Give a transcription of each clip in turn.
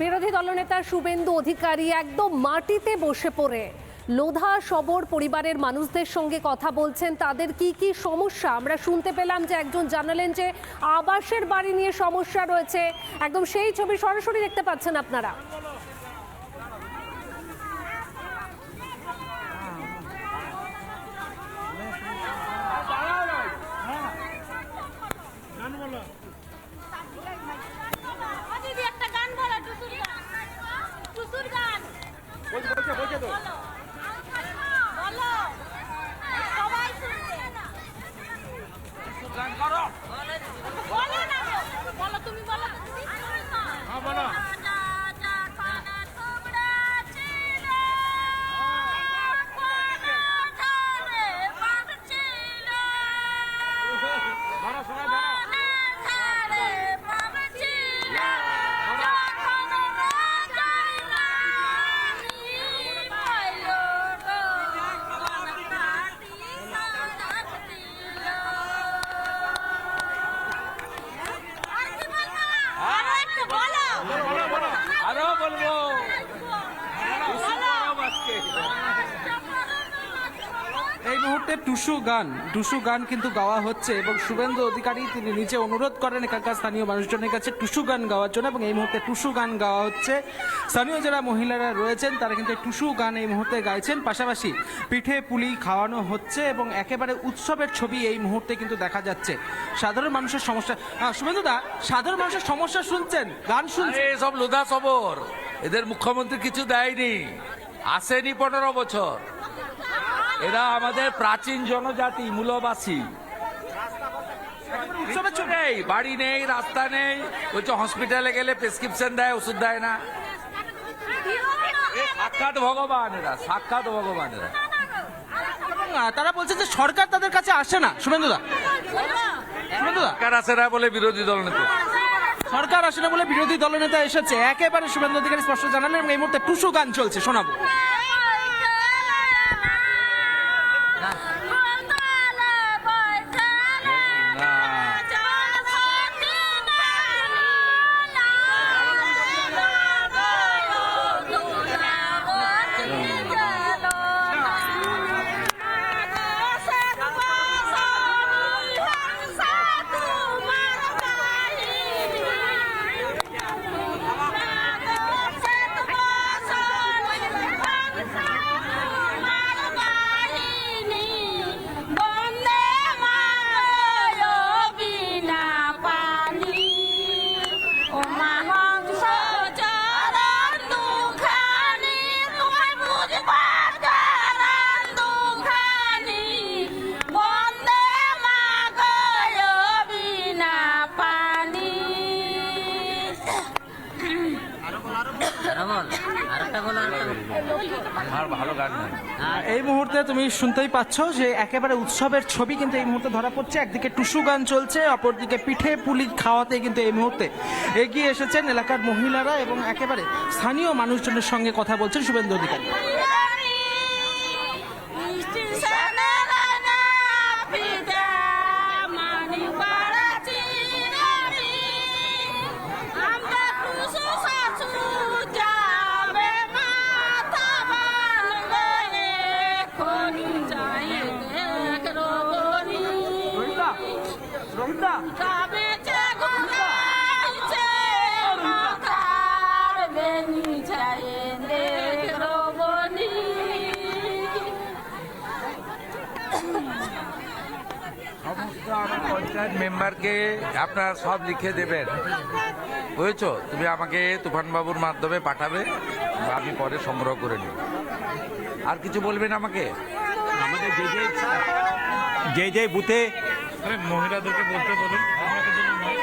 বিরোধী দলনেতা শুভেন্দু অধিকারী একদম মাটিতে বসে পড়ে। লোধা সবর পরিবারের মানুষদের সঙ্গে কথা বলছেন, তাদের কি কি সমস্যা? আমরা শুনতে পেলাম যে একজন জানালেন যে আবাসের বাড়ি নিয়ে সমস্যা রয়েছে। একদম সেই ছবি সরাসরি দেখতে পাচ্ছেন আপনারা। আরও বলব। বলব। এই মুহূর্তে টুসু গান টুসু গান কিন্তু গাওয়া হচ্ছে এবং শুভেন্দু অধিকারী তিনি নিজে অনুরোধ করেন এখানকার স্থানীয় মানুষজনের কাছে টুসু গান গাওয়ার জন্য এবং এই মুহূর্তে টুসু গান গাওয়া হচ্ছে। স্থানীয় যারা মহিলারা রয়েছেন, তারা কিন্তু টুসু গান এই মুহূর্তে গাইছেন। পাশাপাশি পিঠে পুলি খাওয়ানো হচ্ছে এবং একেবারে উৎসবের ছবি এই মুহূর্তে কিন্তু দেখা যাচ্ছে। সাধারণ মানুষের সমস্যা শুভেন্দু দা, সাধারণ মানুষের সমস্যা শুনছেন, গান শুনছেন? সব লোধা সবর এদের মুখ্যমন্ত্রী কিছু দেয়নি। আসেনি পনেরো বছর। এরা আমাদের প্রাচীন জনজাতি মূলবাসী। উৎসবের নেই বাড়ি নেই রাস্তা নেই বলছে হসপিটালে গেলে প্রেসক্রিপশন দেয় ওষুধ দেয় না। সাক্ষাৎ ভগবান এরা সাক্ষাৎ ভগবান এরা। তারা বলছে যে সরকার তাদের কাছে আসে না। শুভেন্দু দা শুভেন্দু দা সরকার আসে না বলে বিরোধী দল নেতা। সরকার আসে না বলে বিরোধী দলনেতা এসেছে। একেবারে শুভেন্দু অধিকারী স্পষ্ট জানালেন এবং এই মুহূর্তে টুসু গান চলছে শোনাবো। মুহূর্তে তুমি শুনতেই পাচ্ছ যে একেবারে উৎসবের ছবি কিন্তু এই মুহূর্তে ধরা পড়ছে। একদিকে টুসু গান চলছে, অপরদিকে পিঠে পুলি খাওয়াতে কিন্তু এই মুহূর্তে এগিয়ে এসেছেন এলাকার মহিলারা এবং একেবারে স্থানীয় মানুষজনের সঙ্গে কথা বলছেন শুভেন্দু অধিকারী। পঞ্চায়েত মেম্বারকে আপনারা সব লিখে দেবেন। বুঝেছ? তুমি আমাকে তুফান বাবুর মাধ্যমে পাঠাবে আমি পরে সংগ্রহ করে নিব। আর কিছু বলবেন আমাকে? আমাদের যে যে যে যে বুথে মহিলাদেরকে বলতে বলুন। আপনাদের জন্য নয়।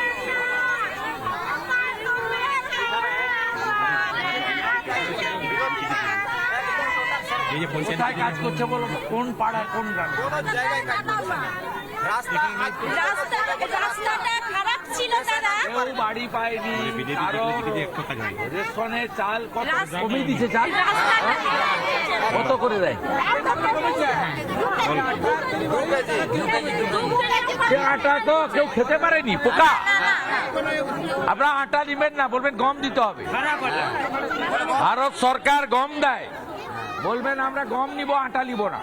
যে যে পঞ্চায়েত কোথায় কাজ করছে বলো কোন কোন গ্রামে? রাস্তা রাস্তাটা খারাপ ছিল দাদা। কেউ বাড়ি পায়নি আরও রেশনে চাল কত? কমিয়ে দিচ্ছে চাল? কত করে দেয়? আটা তো কেউ খেতে পারেনি পোকা। আপনারা আটা নিবেন না বলবেন গম দিতে হবে। ভারত সরকার গম দেয়। বলবেন আমরা গম নিব আটা নিব না।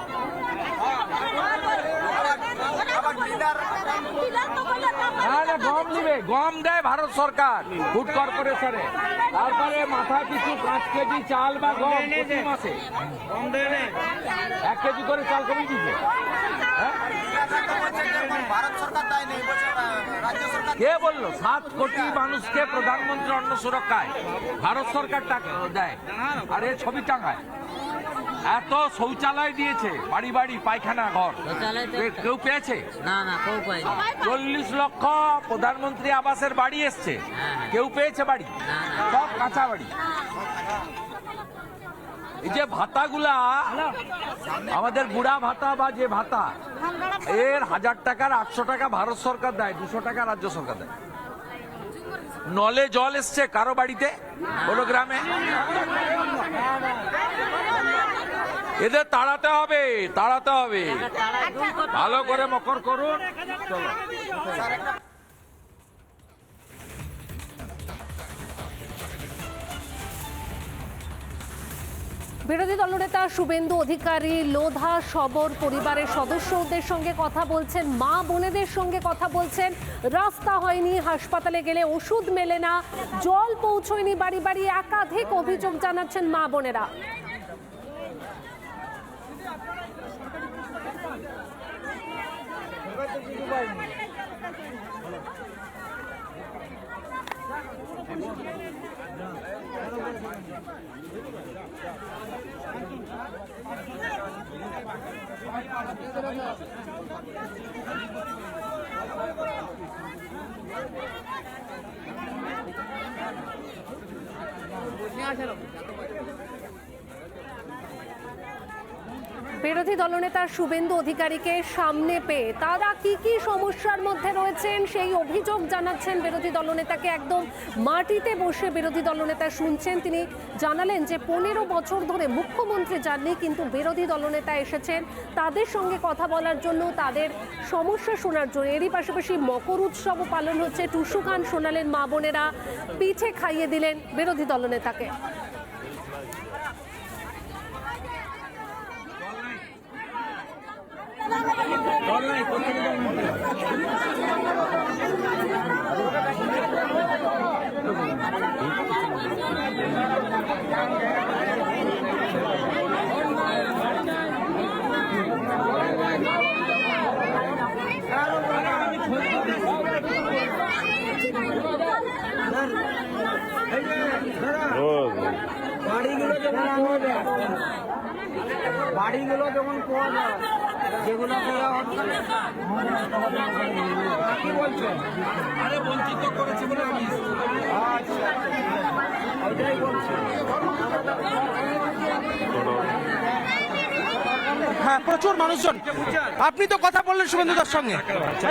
না না গম নিবে গম দেয় ভারত সরকার ফুড কর্পোরেশনে। তারপরে মাথা পিছু পাঁচ কেজি চাল বা গম প্রতি মাসে। এক কেজি করে চাল কমে দিচ্ছে হ্যাঁ? কে বলল? সাত কোটি মানুষকে প্রধানমন্ত্রী অন্ন সুরক্ষায় ভারত সরকার টাকা দেয়। আর এ ছবি টাঙায়। এত শৌচালয় দিয়েছে বাড়ি বাড়ি পায়খানা ঘর। কেউ পেয়েছে? না না কেউ চল্লিশ লক্ষ প্রধানমন্ত্রী আবাসের বাড়ি এসছে। কেউ পেয়েছে বাড়ি? সব কাঁচা বাড়ি। এই যে ভাতাগুলা আমাদের বুড়া ভাতা বা যে ভাতা এর হাজার টাকার আটশো টাকা ভারত সরকার দেয় দুশো টাকা রাজ্য সরকার দেয়। নলে জল এসছে কারও বাড়িতে? কোনো গ্রামে? এদের তাড়াতে হবে তাড়াতে হবে। ভালো করে মকর করুন। বিরোধী দলনেতা শুভেন্দু অধিকারী লোধা সবর পরিবারের সদস্যদের সঙ্গে কথা বলছেন, মা বোনেদের সঙ্গে কথা বলছেন। রাস্তা হয়নি, হাসপাতালে গেলে ওষুধ মেলে না, জল পৌঁছয়নি, বাড়ি বাড়ি একাধিক অভিযোগ জানাচ্ছেন মা বোনেরা। আসলো বিরোধী দলনেতা শুভেন্দু অধিকারীকে সামনে পেয়ে তারা কি কি সমস্যার মধ্যে রয়েছেন সেই অভিযোগ জানাচ্ছেন বিরোধী দলনেতাকে। একদম মাটিতে বসে বিরোধী দলনেতা শুনছেন। তিনি জানালেন যে পনেরো বছর ধরে মুখ্যমন্ত্রী যাননি, কিন্তু বিরোধী দলনেতা এসেছেন তাদের সঙ্গে কথা বলার জন্য, তাদের সমস্যা শোনার জন্য। এরই পাশাপাশি মকর উৎসবও পালন হচ্ছে। টুসু গান শোনালেন মা বোনেরা, পিঠে খাইয়ে দিলেন বিরোধী দলনেতাকে। বাড়িগুলো যেমন পাওয়া যায় যেগুলো কি বলছো? আরে বঞ্চিত করেছে বলে আমি আচ্ছা। ওইটাই বলছি। হ্যাঁ প্রচুর মানুষজন। আপনি তো কথা বললেন শুভেন্দুদার সঙ্গে।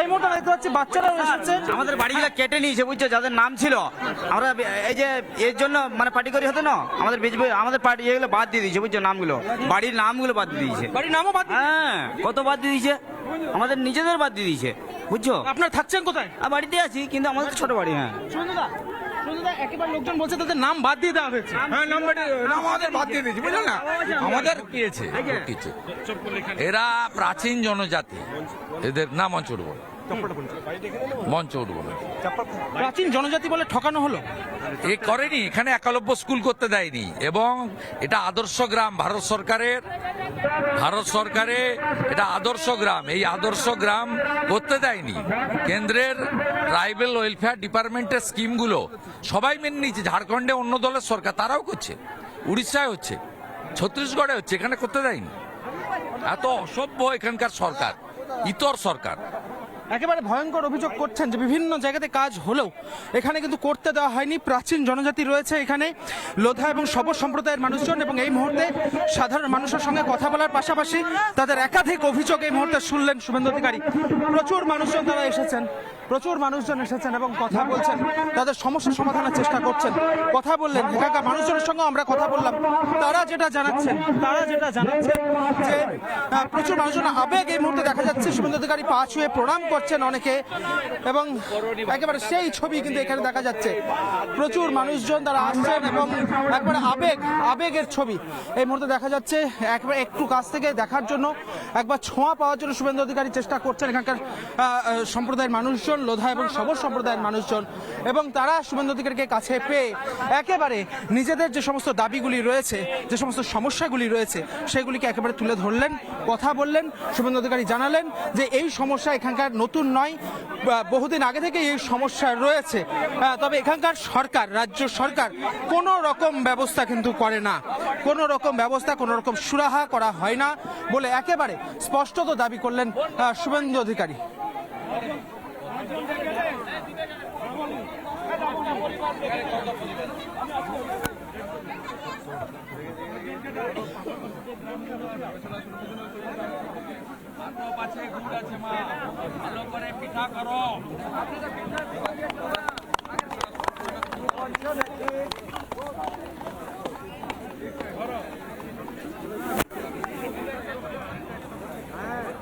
এই মুহূর্তে দেখতে পাচ্ছি বাচ্চারাও এসেছে। আমাদের বাড়িগুলো কেটে নিয়েছে বুঝছ? যাদের নাম ছিল আমরা এই যে এর জন্য মানে পার্টি করি হতো না? আমাদের বিজেপি আমাদের পার্টি এগুলো বাদ দিয়ে দিয়েছে বুঝছ? নামগুলো। বাড়ির নামগুলো বাদ দিয়ে দিয়েছে। বাড়ির নামও বাদ হ্যাঁ কত বাদ দিয়ে দিয়েছে? আমাদের নিজেদের বাদ দিয়ে দিয়েছে বুঝছ? আপনার থাকছেন কোথায়? বাড়িতে আছি কিন্তু আমাদের ছোট বাড়ি হ্যাঁ। একেবারে লোকজন বলছে তাদের নাম বাদ দিয়ে দেওয়া হয়েছে। হ্যাঁ নাম্বারটা আমাদের বাদ দিয়ে দিয়েছি বুঝলেন না? আমাদের কিয়েছে ঢুকিয়েছে। এরা প্রাচীন জনজাতি। এদের না মঞ্চ উঠবো মঞ্চ উঠবো প্রাচীন জনজাতি বলে ঠকানো হলো? এ করেনি এখানে একালব্য স্কুল করতে দেয়নি। এবং এটা আদর্শ গ্রাম ভারত সরকারের ভারত সরকারে এটা আদর্শ গ্রাম। এই আদর্শ গ্রাম করতে দেয়নি। কেন্দ্রের ট্রাইবেল ওয়েলফেয়ার ডিপার্টমেন্টের স্কিমগুলো সবাই মেনে নিয়েছে। ঝাড়খণ্ডে অন্য দলের সরকার, তারাও করছে। উড়িষ্যায় হচ্ছে। ছত্তিশগড়ে হচ্ছে। এখানে করতে দেয়নি। এত অসভ্য এখানকার সরকার। ইতর সরকার। একেবারে ভয়ঙ্কর অভিযোগ করছেন যে বিভিন্ন জায়গাতে কাজ হলেও এখানে কিন্তু করতে দেওয়া হয়নি। প্রাচীন জনজাতি রয়েছে এখানে। লোধা এবং সবর সম্প্রদায়ের মানুষজন এবং এই মুহূর্তে সাধারণ মানুষের সঙ্গে কথা বলার পাশাপাশি তাদের একাধিক অভিযোগ এই মুহূর্তে শুনলেন শুভেন্দু অধিকারী। প্রচুর মানুষজন তারা এসেছেন, প্রচুর মানুষজন এসেছেন এবং কথা বলছেন, তাদের সমস্যা সমাধানের চেষ্টা করছেন। কথা বললেন, এখানকার মানুষজনের সঙ্গে আমরা কথা বললাম। তারা যেটা জানাচ্ছেন, তারা যেটা জানাচ্ছেন যে প্রচুর মানুষজন আবেগ এই মুহূর্তে দেখা যাচ্ছে। শুভেন্দু অধিকারী পা ছুঁয়ে প্রণাম করছেন। করছেন অনেকে। এবং একেবারে সেই ছবি কিন্তু এখানে দেখা যাচ্ছে। প্রচুর মানুষজন তারা আসছেন এবং একবারে আবেগ, আবেগের ছবি। এই মুহূর্তে দেখা যাচ্ছে একবার একটু কাছ থেকে দেখার জন্য, একবার ছোঁয়া পাওয়ার জন্য শুভেন্দু অধিকারী চেষ্টা করছেন এখানকার সম্প্রদায়ের মানুষজন, লোধা এবং সবর সম্প্রদায়ের মানুষজন। এবং তারা শুভেন্দু অধিকারীকে কাছে পেয়ে একেবারে নিজেদের যে সমস্ত দাবিগুলি রয়েছে, যে সমস্ত সমস্যাগুলি রয়েছে, সেগুলিকে একেবারে তুলে ধরলেন, কথা বললেন। শুভেন্দু অধিকারী জানালেন যে এই সমস্যা এখানকার নতুন নয় বহুদিন আগে থেকে এই সমস্যা রয়েছে। তবে এখানকার সরকার, রাজ্য সরকার কোনো রকম ব্যবস্থা কিন্তু করে না। কোনো রকম ব্যবস্থা, কোনো রকম সুরাহা করা হয় না বলে একেবারে স্পষ্টত দাবি করলেন শুভেন্দু অধিকারী।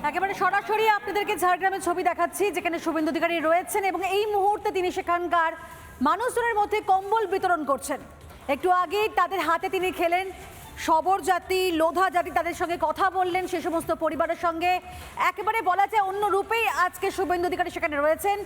একেবারে সরাসরি আপনাদেরকে ঝাড়গ্রামের ছবি দেখাচ্ছি, যেখানে শুভেন্দু অধিকারী রয়েছেন এবং এই মুহূর্তে তিনি সেখানকার মানুষজনের মধ্যে কম্বল বিতরণ করছেন। একটু আগে তাদের হাতে তিনি খেলেন সবর জাতি, লোধা জাতি তাদের সঙ্গে কথা বললেন, সে সমস্ত পরিবারের সঙ্গে। একেবারে বলা যায় অন্য রূপেই আজকে শুভেন্দু অধিকারী সেখানে রয়েছেন।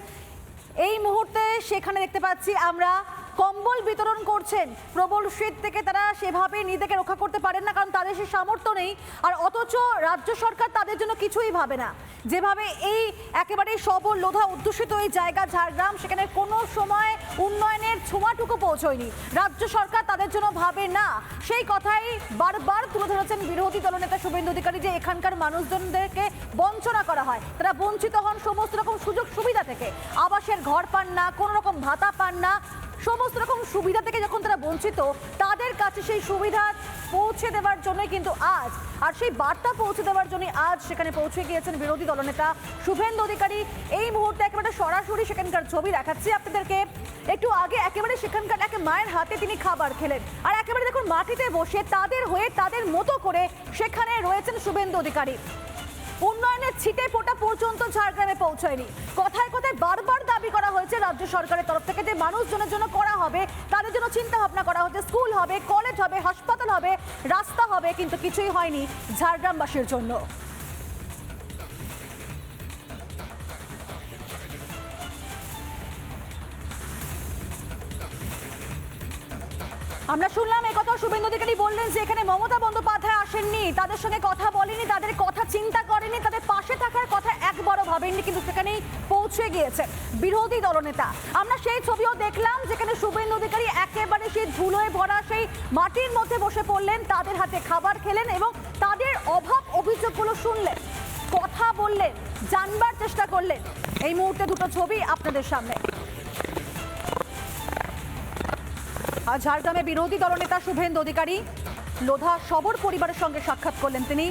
এই মুহূর্তে সেখানে দেখতে পাচ্ছি আমরা কম্বল বিতরণ করছেন। প্রবল শীত থেকে তারা সেভাবে নিজেকে রক্ষা করতে পারেন না, কারণ তাদের সে সামর্থ্য নেই। আর অথচ রাজ্য সরকার তাদের জন্য কিছুই ভাবে না। যেভাবে এই একেবারে সবল লোধা অধ্যুষিত এই জায়গা ঝাড়গ্রাম, সেখানে কোনো সময় উন্নয়নের ছোঁয়াটুকু পৌঁছয়নি। রাজ্য সরকার তাদের জন্য ভাবে না। সেই কথাই বারবার তুলে ধরেছেন বিরোধী দলনেতা শুভেন্দু অধিকারী যে এখানকার মানুষজনদেরকে বঞ্চনা করা হয়। তারা বঞ্চিত হন সমস্ত রকম সুযোগ সুবিধা থেকে। আবাসের ঘর পান না, কোনো রকম ভাতা পান না। সমস্ত রকম সুবিধা থেকে যখন তারা বঞ্চিত, তাদের কাছে সেই সুবিধা পৌঁছে দেওয়ার জন্যই কিন্তু আজ, আর সেই বার্তা পৌঁছে দেওয়ার জন্য আজ সেখানে পৌঁছে গিয়েছেন বিরোধী দলনেতা শুভেন্দু অধিকারী। এই মুহূর্তে একেবারে সরাসরি সেখানকার ছবি দেখাচ্ছি আপনাদেরকে। একটু আগে একেবারে সেখানকার এক মায়ের হাতে তিনি খাবার খেলেন। আর একেবারে দেখুন মাটিতে বসে তাদের হয়ে, তাদের মতো করে সেখানে রয়েছেন শুভেন্দু অধিকারী। উন্নয়নের ছিটে ফোটা পর্যন্ত ঝাড়গ্রামে পৌঁছায়নি। কথায় কথায় বারবার দাবি করা হয়েছে রাজ্য সরকারের তরফ থেকে যে মানুষজনের জন্য করা হবে, তাদের জন্য চিন্তা ভাবনা করা হচ্ছে। স্কুল হবে, কলেজ হবে, হাসপাতাল হবে, রাস্তা হবে, কিন্তু কিছুই হয়নি ঝাড়গ্রামবাসীর জন্য। আমরা শুনলাম এই কথা শুভেন্দু অধিকারী বললেন যে এখানে মমতা বন্দ্যোপাধ্যায় আসেননি, তাদের সঙ্গে কথা বলেনি, তাদের কথা চিন্তা করেনি তাদের পাশে থাকার কথা একবারও ভাবেননি, কিন্তু সেখানেই পৌঁছে গিয়েছে বিরোধী দলনেতা। আমরা সেই ছবিও দেখলাম, যেখানে শুভেন্দু অধিকারী একেবারে সেই ধুলোয় ভরা সেই মাটির মধ্যে বসে পড়লেন, তাদের হাতে খাবার খেলেন এবং তাদের অভাব অভিযোগগুলো শুনলেন, কথা বললেন, জানবার চেষ্টা করলেন। এই মুহূর্তে দুটো ছবি আপনাদের সামনে। আর ঝাড়গ্রামে বিরোধী দলনেতা শুভেন্দু অধিকারী, লোধা সবর পরিবারের সঙ্গে সাক্ষাৎ করলেন তিনি।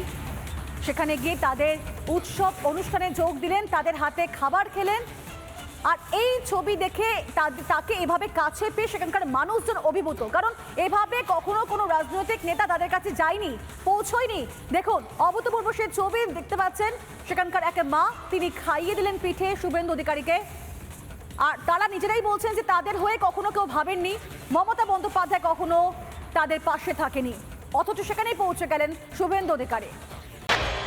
সেখানে গিয়ে তাদের উৎসব অনুষ্ঠানে যোগ দিলেন, তাদের হাতে খাবার খেলেন। আর এই ছবি দেখে তাকে এভাবে কাছে পেয়ে সেখানকার মানুষজন অভিভূত। কারণ এভাবে কখনো কোনো রাজনৈতিক নেতা তাদের কাছে যায়নি, পৌঁছয়নি। দেখুন, অভূতপূর্ব সে ছবি দেখতে পাচ্ছেন সেখানকার এক মা, তিনি খাইয়ে দিলেন পিঠে শুভেন্দু অধিকারীকে। আর তারা নিজেরাই বলছেন যে তাদের হয়ে কখনো কেউ ভাবেননি, মমতা বন্দ্যোপাধ্যায় কখনো তাদের পাশে থাকেনি। অথচ সেখানেই পৌঁছে গেলেন শুভেন্দু অধিকারী।